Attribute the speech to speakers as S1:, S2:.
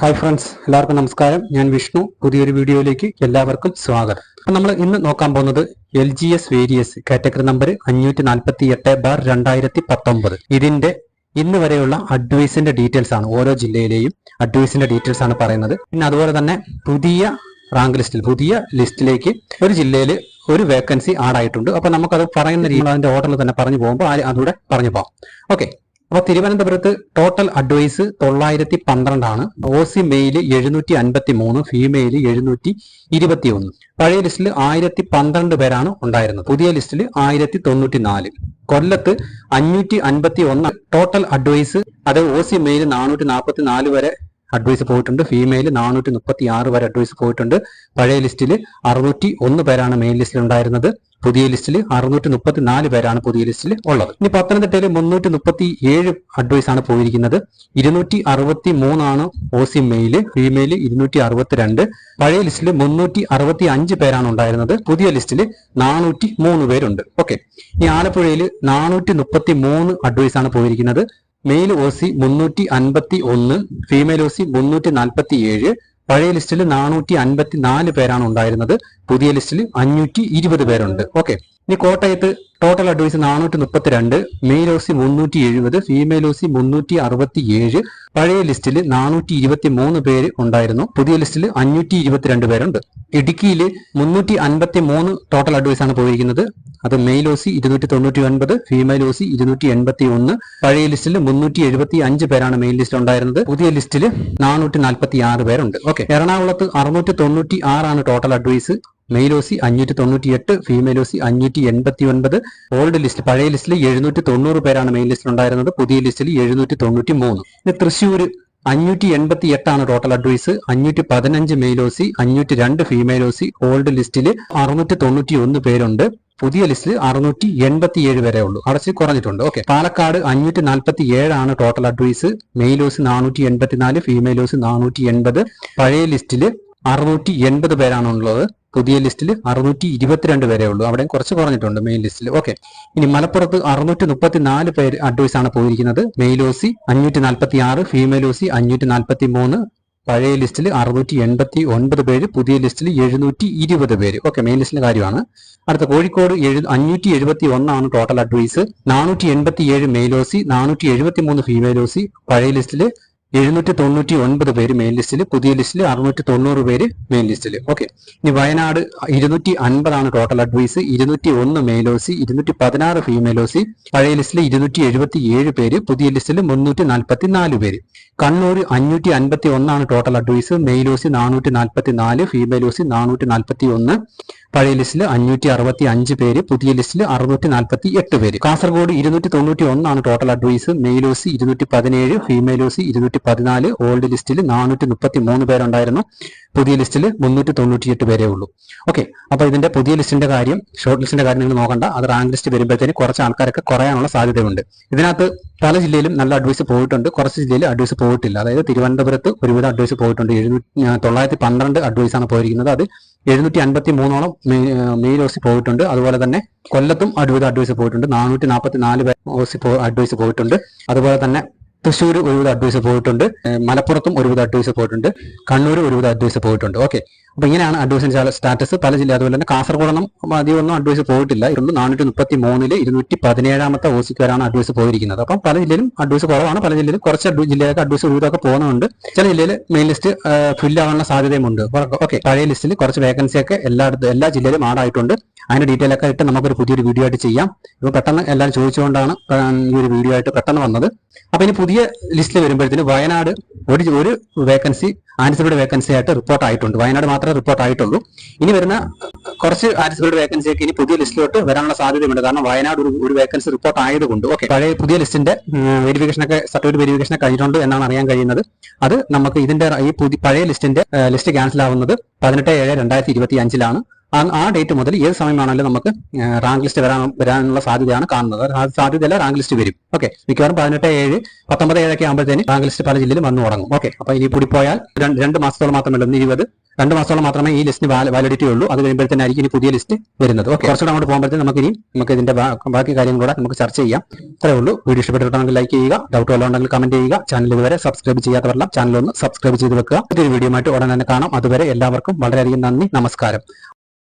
S1: Hi friends എല്ലാവർക്കും നമസ്കാരം. ഞാൻ വിഷ്ണു. പുതിയൊരു വീഡിയോയിലേക്ക് എല്ലാവർക്കും സ്വാഗതം. നമ്മൾ ഇന്ന് നോക്കാൻ പോകുന്നത് L G S various category number അഞ്ഞൂറ്റി നാൽപ്പത്തി എട്ട് ബാർ രണ്ടായിരത്തി പത്തൊമ്പത് ഇതിന്റെ ഇന്ന് വരെയുള്ള അഡ്വൈസിന്റെ ഡീറ്റെയിൽസ് ആണ് ഓരോ ജില്ലയിലെയും അഡ്വൈസിന്റെ ഡീറ്റെയിൽസ് ആണ് പറയുന്നത്. പിന്നെ അതുപോലെ തന്നെ പുതിയ റാങ്ക് ലിസ്റ്റിൽ പുതിയ ലിസ്റ്റിലേക്ക് ഒരു ജില്ലയിൽ ഒരു വേക്കൻസി ആഡ് ആയിട്ടുണ്ട്. അപ്പൊ നമുക്കത് പറയുന്ന രീതിയിൽ അതിന്റെ ഓർഡറിൽ തന്നെ പറഞ്ഞു പോകുമ്പോൾ അതിലൂടെ പറഞ്ഞു പോകാം. ഓക്കെ അപ്പൊ തിരുവനന്തപുരത്ത് ടോട്ടൽ അഡ്വൈസ് തൊള്ളായിരത്തി പന്ത്രണ്ടാണ് ഒ സി മെയിൽ എഴുന്നൂറ്റി അൻപത്തി മൂന്ന് ഫീമെയിൽ എഴുന്നൂറ്റി ഇരുപത്തി ഒന്ന് പഴയ ലിസ്റ്റിൽ ആയിരത്തി പന്ത്രണ്ട് പേരാണ് ഉണ്ടായിരുന്നത്. പുതിയ ലിസ്റ്റിൽ ആയിരത്തി തൊണ്ണൂറ്റി നാല് കൊല്ലത്ത് അഞ്ഞൂറ്റി അൻപത്തി ഒന്ന് ടോട്ടൽ അഡ്വൈസ് അത് ഒ സി മെയിൽ നാനൂറ്റി നാൽപ്പത്തി നാല് വരെ അഡ്വൈസ് പോയിട്ടുണ്ട്. ഫീമെയിൽ നാനൂറ്റി മുപ്പത്തി ആറ് വരെ അഡ്വൈസ് പോയിട്ടുണ്ട്. പഴയ ലിസ്റ്റിൽ അറുന്നൂറ്റി ഒന്ന് പേരാണ് മെയിൻ ലിസ്റ്റിൽ ഉണ്ടായിരുന്നത്. പുതിയ ലിസ്റ്റിൽ അറുന്നൂറ്റി മുപ്പത്തി നാല് പേരാണ് പുതിയ ലിസ്റ്റിൽ ഉള്ളത്. ഇനി പത്തനംതിട്ടയിൽ മുന്നൂറ്റി മുപ്പത്തി ഏഴ് അഡ്വൈസ് ആണ് പോയിരിക്കുന്നത്. ഇരുന്നൂറ്റി അറുപത്തി മൂന്നാണ് ഒ സി മെയിൽ ഫീമെയിൽ ഇരുന്നൂറ്റി അറുപത്തിരണ്ട് പഴയ ലിസ്റ്റിൽ മുന്നൂറ്റി അറുപത്തി അഞ്ച് പേരാണ് ഉണ്ടായിരുന്നത്. പുതിയ ലിസ്റ്റിൽ നാനൂറ്റി മൂന്ന് പേരുണ്ട്. ഓക്കെ ഈ ആലപ്പുഴയിൽ നാനൂറ്റി മുപ്പത്തി മൂന്ന് അഡ്വൈസ് ആണ് പോയിരിക്കുന്നത്. മെയിൽ ഒ സി മുന്നൂറ്റി അൻപത്തി ഒന്ന് ഫീമെയിൽ ഒ സി മുന്നൂറ്റി നാൽപ്പത്തി ഏഴ് പഴയ ലിസ്റ്റിൽ നാനൂറ്റി അൻപത്തി നാല് പേരാണ് ഉണ്ടായിരുന്നത്. പുതിയ ലിസ്റ്റിൽ അഞ്ഞൂറ്റി ഇരുപത് പേരുണ്ട്. ഓക്കെ. ഇനി കോട്ടയത്ത് ടോട്ടൽ അഡ്വൈസ് നാനൂറ്റി മുപ്പത്തിരണ്ട് മെയിൽ ഒ സി മുന്നൂറ്റി എഴുപത് ഫീമെയിൽ ഒ സി മുന്നൂറ്റി അറുപത്തി ഏഴ് പഴയ ലിസ്റ്റിൽ നാനൂറ്റി ഇരുപത്തി മൂന്ന് പേര് ഉണ്ടായിരുന്നു. പുതിയ ലിസ്റ്റിൽ അഞ്ഞൂറ്റി ഇരുപത്തിരണ്ട് പേരുണ്ട്. ഇടുക്കിയിൽ മുന്നൂറ്റി അൻപത്തി മൂന്ന് ടോട്ടൽ അഡ്വൈസ് ആണ് പോയിരിക്കുന്നത്. അത് മെയിൽ ഒ സി ഇരുന്നൂറ്റി തൊണ്ണൂറ്റി ഒൻപത് ഫീമെയിൽ ഒ സി ഇരുന്നൂറ്റി എൺപത്തി ഒന്ന് പഴയ ലിസ്റ്റിൽ മുന്നൂറ്റി എഴുപത്തി അഞ്ച് പേരാണ് മെയിൻ ലിസ്റ്റ് ഉണ്ടായിരുന്നത്. പുതിയ ലിസ്റ്റിൽ നാനൂറ്റി നാൽപ്പത്തി ആറ് പേരുണ്ട്. ഓക്കെ എറണാകുളത്ത് അറുന്നൂറ്റി തൊണ്ണൂറ്റി ആറാണ് total advice male O C അഞ്ഞൂറ്റി തൊണ്ണൂറ്റി എട്ട് ഫീമെയിൽ ഒ സി അഞ്ഞൂറ്റി എൺപത്തി ഒൻപത് ഓൾഡ് ലിസ്റ്റ് പഴയ ലിസ്റ്റിൽ എഴുന്നൂറ്റി തൊണ്ണൂറ് പേരാണ് മെയിൻ ലിസ്റ്റിൽ ഉണ്ടായിരുന്നത്. പുതിയ ലിസ്റ്റിൽ എഴുന്നൂറ്റി തൊണ്ണൂറ്റി മൂന്ന് പിന്നെ തൃശ്ശൂർ അഞ്ഞൂറ്റി എൺപത്തി എട്ടാണ് ടോട്ടൽ അഡ്വൈസ് അഞ്ഞൂറ്റി പതിനഞ്ച് മെയിൽ ഒ അഞ്ഞൂറ്റി രണ്ട് ഫീമെയിൽ ഒ ഓൾഡ് ലിസ്റ്റിൽ അറുന്നൂറ്റി തൊണ്ണൂറ്റി ഒന്ന് പേരുണ്ട്. പുതിയ ലിസ്റ്റിൽ അറുന്നൂറ്റി എൺപത്തി ഏഴ് വരെ ഉള്ളൂ. അടച്ച് കുറഞ്ഞിട്ടുണ്ട്. ഓക്കെ. പാലക്കാട് അഞ്ഞൂറ്റി നാൽപ്പത്തി ഏഴാണ് ടോട്ടൽ അഡ്വൈസ് മെയിലോസ് നാനൂറ്റി എൺപത്തിനാല് ഫീമെയിലോസ് നാനൂറ്റി എൺപത് പഴയ ലിസ്റ്റിൽ അറുന്നൂറ്റി എൺപത് പേരാണ് ഉള്ളത്. പുതിയ ലിസ്റ്റിൽ അറുന്നൂറ്റി ഇരുപത്തിരണ്ട് വരെ ഉള്ളൂ. അവിടെയും കുറച്ച് കുറഞ്ഞിട്ടുണ്ട് മെയിൻ ലിസ്റ്റിൽ ഓക്കെ. ഇനി മലപ്പുറത്ത് അറുന്നൂറ്റി മുപ്പത്തി നാല് പേര് അഡ്വൈസ് ആണ് പോയിരിക്കുന്നത്. മെയിലോസി അഞ്ഞൂറ്റി നാൽപ്പത്തി ആറ് ഫീമെയിലോസി അഞ്ഞൂറ്റി നാൽപ്പത്തി മൂന്ന് പഴയ ലിസ്റ്റിൽ അറുന്നൂറ്റി എൺപത്തി ഒൻപത് പേര് പുതിയ ലിസ്റ്റിൽ എഴുന്നൂറ്റി ഇരുപത് പേര്. ഓക്കെ മെയിൻ ലിസ്റ്റിലെ കാര്യമാണ്. അടുത്ത കോഴിക്കോട് എഴു അഞ്ഞൂറ്റി എഴുപത്തി ഒന്നാണ് ടോട്ടൽ അഡ്വൈസ് നാനൂറ്റി എൺപത്തി ഏഴ് മെയിലോസി നാനൂറ്റി എഴുപത്തി മൂന്ന് ഫീമെയിലോസി പഴയ ലിസ്റ്റിൽ എഴുന്നൂറ്റി തൊണ്ണൂറ്റി ഒൻപത് പേര് മെയിൻ ലിസ്റ്റിൽ പുതിയ ലിസ്റ്റിൽ അറുന്നൂറ്റി തൊണ്ണൂറ് പേര് മെയിൻ ലിസ്റ്റിൽ ഓക്കെ ഇനി വയനാട് ഇരുന്നൂറ്റി അൻപതാണ് ടോട്ടൽ അഡ്വൈസ് ഇരുന്നൂറ്റി ഒന്ന് മെയിലോസി ഇരുന്നൂറ്റി പതിനാറ് ഫീമെയിലോസി പഴയ ലിസ്റ്റിൽ ഇരുന്നൂറ്റി എഴുപത്തി ഏഴ് പേര് പുതിയ ലിസ്റ്റിൽ മുന്നൂറ്റി നാൽപ്പത്തി നാല് പേര്. കണ്ണൂർ അഞ്ഞൂറ്റി അൻപത്തി ഒന്നാണ് ടോട്ടൽ അഡ്വൈസ് മെയിലോസി നാനൂറ്റി നാൽപ്പത്തി നാല് ഫീമെയിലോസി നാനൂറ്റി നാൽപ്പത്തി ഒന്ന് പഴയ ലിസ്റ്റിൽ അഞ്ഞൂറ്റി അറുപത്തി അഞ്ച് പേര് പുതിയ ലിസ്റ്റിൽ അറുന്നൂറ്റി നാൽപ്പത്തി എട്ട് പേര്. കാസർഗോഡ് ഇരുന്നൂറ്റി തൊണ്ണൂറ്റി ഒന്നാണ് ടോട്ടൽ അഡ്വൈസ് മെയിലോസി ഇരുന്നൂറ്റി പതിനേഴ് ഫീമെയിലോസി ഇരുന്നൂറ്റി പതിനാല് ഓൾഡ് ലിസ്റ്റിൽ നാനൂറ്റി മുപ്പത്തി മൂന്ന് പേരുണ്ടായിരുന്നു. പുതിയ ലിസ്റ്റിൽ മുന്നൂറ്റി തൊണ്ണൂറ്റിയെട്ട് പേരേ ഉള്ളൂ. ഓക്കെ അപ്പൊ ഇതിന്റെ പുതിയ ലിസ്റ്റിന്റെ കാര്യം ഷോർട്ട് ലിസ്റ്റിന്റെ കാര്യം നിങ്ങൾ നോക്കണ്ട. അത് റാങ്ക് ലിസ്റ്റ് വരുമ്പോഴത്തേന് കുറച്ച് ആൾക്കാരൊക്കെ കുറയാനുള്ള സാധ്യതയുണ്ട്. ഇതിനകത്ത് പല ജില്ലയിലും നല്ല അഡ്വൈസ് പോയിട്ടുണ്ട്. കുറച്ച് ജില്ലയിൽ അഡ്വൈസ് പോയിട്ടില്ല. അതായത് തിരുവനന്തപുരത്ത് ഒരുവിധം അഡ്വൈസ് പോയിട്ടുണ്ട്. എഴുന്നൂറ്റി തൊള്ളായിരത്തി പന്ത്രണ്ട് അഡ്വൈസ് ആണ് പോയിരിക്കുന്നത്. അത് എഴുന്നൂറ്റി അൻപത്തി മൂന്നോളം മെയിൽ ഓസി പോയിട്ടുണ്ട്. അതുപോലെ തന്നെ കൊല്ലത്തും അഡ്വൈസ് അഡ്വൈസ് പോയിട്ടുണ്ട്. നാനൂറ്റി നാൽപ്പത്തി നാല് ഓസി അഡ്വൈസ് പോയിട്ടുണ്ട്. അതുപോലെ തന്നെ തൃശ്ശൂർ ഒരുവിധ അഡ്വൈസ് പോയിട്ടുണ്ട്. മലപ്പുറത്തും ഒരുവിധ അഡ്വൈസ് പോയിട്ടുണ്ട്. കണ്ണൂർ ഒരുവിധ അഡ്വൈസ് പോയിട്ടുണ്ട്. ഓക്കെ അപ്പൊ ഇങ്ങനെയാണ് അഡ്വൈസിന്റെ സ്റ്റാറ്റസ് പല ജില്ല അതുപോലെ തന്നെ കാസർഗോഡൊന്നും അധികമൊന്നും അഡ്വൈസ് പോയിട്ടില്ല ഇരുന്ന് നാനൂറ്റി മുപ്പത്തി മൂന്നിൽ ഇരുന്നൂറ്റി പതിനേഴാമത്തെ ഓസിക്കാരാണ് അഡ്വൈസ് പോയിരിക്കുന്നത്. അപ്പം പല ജില്ലയിലും അഡ്വൈസ് കുറവാണ്. പല ജില്ലയിലും കുറച്ച് ജില്ലയിലേക്ക് അഡ്വൈസ് ഒരുവിധമൊക്കെ പോകുന്നുണ്ട്. ചില ജില്ലയിൽ മെയിൻ ലിസ്റ്റ് ഫില്ല് ആവാനുള്ള സാധ്യതയുമുണ്ട്. ഓക്കെ പഴയ ലിസ്റ്റിൽ കുറച്ച് വേക്കൻസി ഒക്കെ എല്ലായിടത്തും എല്ലാ ജില്ലയിലും ആഡായിട്ടുണ്ട്. അതിന്റെ ഡീറ്റെയിൽ ഒക്കെ ഇട്ട് നമുക്കൊരു പുതിയൊരു വീഡിയോ ആയിട്ട് ചെയ്യാം. ഇപ്പൊ പെട്ടെന്ന് എല്ലാവരും ചോദിച്ചുകൊണ്ടാണ് ഈ ഒരു വീഡിയോ ആയിട്ട് പെട്ടെന്ന് വന്നത്. അപ്പൊ ഇനി പുതിയ ലിസ്റ്റിൽ വരുമ്പോഴത്തേന് വയനാട് ഒരു ഒരു വേക്കൻസി ആൻസിഡ് വേക്കൻസി ആയിട്ട് റിപ്പോർട്ട് ആയിട്ടുണ്ട്. വയനാട് മാത്രമേ റിപ്പോർട്ട് ആയിട്ടുള്ളൂ. ഇനി വരുന്ന കുറച്ച് ആർട്ടിസ്റ്റുകളുടെ വേക്കൻസി ഒക്കെ ഇനി പുതിയ ലിസ്റ്റിലോട്ട് വരാനുള്ള സാധ്യതയുണ്ട്. കാരണം വയനാട് ഒരു ഒരു വേക്കൻസി റിപ്പോർട്ട് ആയതുകൊണ്ട്. ഓക്കെ പഴയ പുതിയ ലിസ്റ്റിന്റെ വെരിഫിക്കേഷൻ ഒക്കെ സർട്ടിഫിക്കറ്റ് വെരിഫിക്കേഷൻ കഴിഞ്ഞിട്ടുണ്ട് എന്നാണ് അറിയാൻ കഴിയുന്നത്. അത് നമുക്ക് ഇതിന്റെ ഈ പുതിയ പഴയ ലിസ്റ്റിന്റെ ലിസ്റ്റ് ക്യാൻസൽ ആവുന്നത് പതിനെട്ട് ഏഴ് രണ്ടായിരത്തി ഇരുപത്തി അഞ്ചിലാണ് ആ ഡേറ്റ് മുതൽ ഏത് സമയമാണെങ്കിലും നമുക്ക് റാങ്ക് ലിസ്റ്റ് വരാൻ വരാനുള്ള സാധ്യതയാണ് കാണുന്നത്. സാധ്യതയല്ല റാങ്ക് ലിസ്റ്റ് വരും. ഓക്കെ മിക്കവാറും പതിനെട്ട് ഏഴ് പത്തൊമ്പത് ഏഴൊക്കെ ആകുമ്പോഴത്തേന് റാങ്ക് ലിസ്റ്റ് പല ജില്ലയിലും വന്നു തുടങ്ങും. ഓക്കെ അപ്പൊ ഇനി കൂടി പോയാൽ രണ്ട് മാസത്തോളം മാത്രമല്ല ഇരുപത് രണ്ട് മാസത്തോളം മാത്രമേ ഈ ലിസ്റ്റിന് വാലിഡിറ്റി ഉള്ളൂ. അത് തന്നെ ഇനി പുതിയ ലിസ്റ്റ് വരുന്നത്. ഓക്കെ കുറച്ചുകൂടെ അങ്ങോട്ട് പോകുമ്പോഴത്തേക്കും നമുക്ക് ഇനി നമുക്ക് ഇതിന്റെ ബാക്കി കാര്യങ്ങൾ കൂടെ നമുക്ക് ചർച്ച ചെയ്യാം. ഇത്രയേ ഉള്ളൂ. വീഡിയോ ഇഷ്ടപ്പെട്ടിട്ടുണ്ടെങ്കിൽ ലൈക്ക് ചെയ്യുക. ഡൗട്ട് ഉണ്ടെങ്കിൽ കമന്റ് ചെയ്യുക. ചാനൽ ഇതുവരെ സബ്സ്ക്രൈബ് ചെയ്യാത്തവരെല്ലാം ചാനൽ ഒന്ന് സബ്സ്ക്രൈബ് ചെയ്ത് വെക്കുക. ഇതൊരു വീഡിയോ ആയിട്ട് ഉടനെ തന്നെ കാണാം. അതുവരെ എല്ലാവർക്കും വളരെയധികം നന്ദി. നമസ്കാരം.